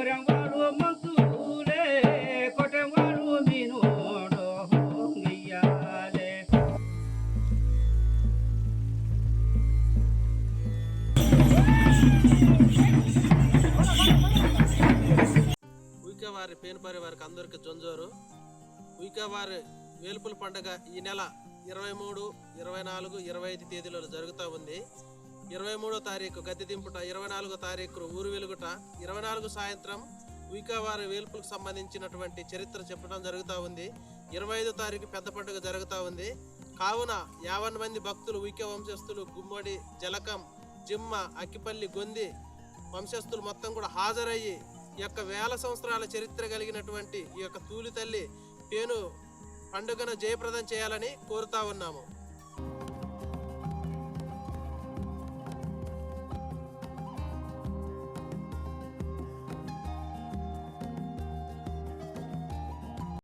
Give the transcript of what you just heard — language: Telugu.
గోరంవాడు మంతులే కొట్టెవాడు వారికి అందరికీ జొంజోరు. ఉయికవారి వేలుపుల పండుగ ఈ నెల ఇరవై మూడు ఇరవై నాలుగు ఇరవై ఐదు తేదీలలో జరుగుతూ ఉంది. ఇరవై మూడో తారీఖు గద్దె దింపుట ఇరవై నాలుగో తారీఖు ఊరు వెలుగుట ఇరవై నాలుగు సాయంత్రం ఉయిక వేల్పులకు సంబంధించినటువంటి చరిత్ర చెప్పడం జరుగుతూ ఉంది. ఇరవై ఐదో తారీఖు పెద్ద పండుగ జరుగుతూ ఉంది. కావున యావన్ మంది భక్తులు ఉయిక వంశస్థులు గుమ్మడి జలకం జిమ్మ అక్కిపల్లి గొంది వంశస్థులు మొత్తం కూడా హాజరయ్యి ఈ యొక్క వేల సంవత్సరాల చరిత్ర కలిగినటువంటి ఈ యొక్క తూలి తల్లి పేను పండుగను జయప్రదం చేయాలని కోరుతా ఉన్నాము.